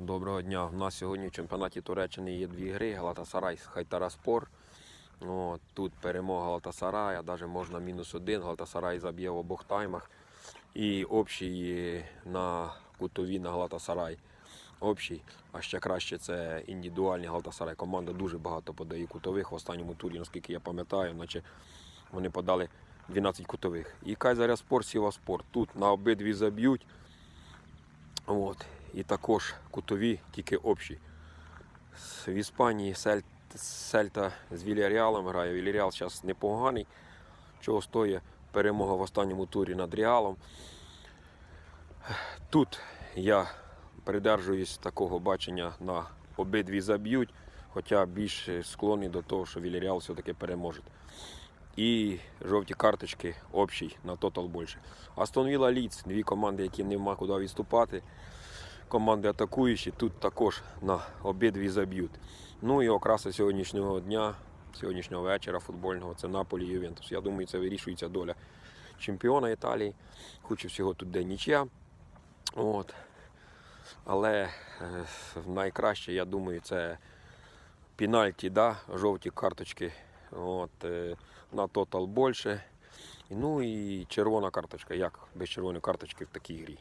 Доброго дня. У нас сьогодні в чемпіонаті Туреччини є дві гри. Галатасарай Хайтараспор. От, тут перемога Галатасарая, навіть можна мінус один. Галатасарай заб'є в обох таймах. І общий на кутові на Галатасарай. Общий, а ще краще це індивідуальний Галатасарай. Команда дуже багато подає кутових в останньому турі, наскільки я пам'ятаю, наче вони подали 12 кутових. І Кайзаряспор, Сіваспор. Тут на обидві заб'ють. От. І також кутові, тільки общі. В Іспанії Сель... Сельта з Вільяріалом грає. Вільяріал зараз непоганий. Чого стоїть перемога в останньому турі над Реалом. Тут я придержуюсь такого бачення на обидві заб'ють, хоча більш склонний до того, що Вільяріал все-таки переможе. І жовті карточки общий на тотал більше. Астон Вілла Ліц, дві команди, які нема куди відступати. Команди атакуючі тут також на обидві заб'ють. Ну і окраса сьогоднішнього дня, сьогоднішнього вечора футбольного це Наполі Ювентус. Я думаю, це вирішується доля чемпіона Італії. Хуче всього тут де нічия. От. Але е, найкраще, я думаю, це пенальті, да? жовті карточки. От, е, на тотал більше. Ну і червона карточка. Як без червоної карточки в такій грі?